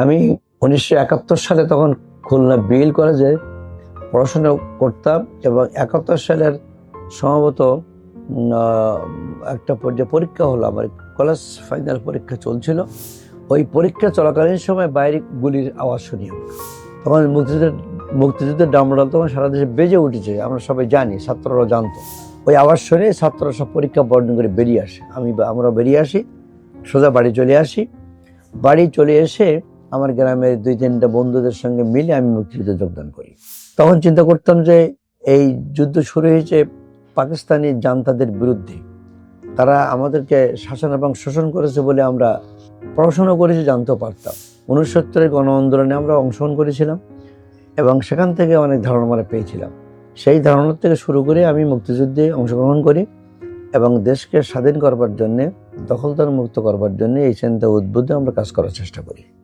আমি উনিশশো একাত্তর সালে তখন খুলনা বিএল কলেজে পড়াশোনা করতাম এবং একাত্তর সালের সম্ভবত একটা পর্যায়ে পরীক্ষা হলো আমার, কলেজ ফাইনাল পরীক্ষা চলছিল। ওই পরীক্ষা চলাকালীন সময় বাইরে গুলির আওয়াজ শুনি তখন মুক্তিযুদ্ধের মুক্তিযুদ্ধের ডামডাল তখন সারা দেশে বেজে উঠেছে, আমরা সবাই জানি, ছাত্ররা জানতো। ওই আওয়াজ শুনে ছাত্ররা সব পরীক্ষা বর্ণন করে বেরিয়ে আসে। আমি আমরা বেরিয়ে আসি, সোজা বাড়ি চলে আসি। বাড়ি চলে এসে আমার গ্রামের দুই তিনটা বন্ধুদের সঙ্গে মিলে আমি মুক্তিযুদ্ধে যোগদান করি। তখন চিন্তা করতাম যে, এই যুদ্ধ শুরু হয়েছে পাকিস্তানি জান্তাদের বিরুদ্ধে। তারা আমাদেরকে শাসন এবং শোষণ করেছে বলে আমরা পড়াশোনা করেছি, জানতেও পারতাম। উনসত্তরের গণ আন্দোলনে আমরা অংশগ্রহণ করেছিলাম এবং সেখান থেকে অনেক ধারণা আমরা পেয়েছিলাম। সেই ধারণা থেকে শুরু করে আমি মুক্তিযুদ্ধে অংশগ্রহণ করি এবং দেশকে স্বাধীন করবার জন্যে দখলদার মুক্ত করবার জন্যে এই চিন্তা উদ্বুদ্ধে আমরা কাজ করার চেষ্টা করি।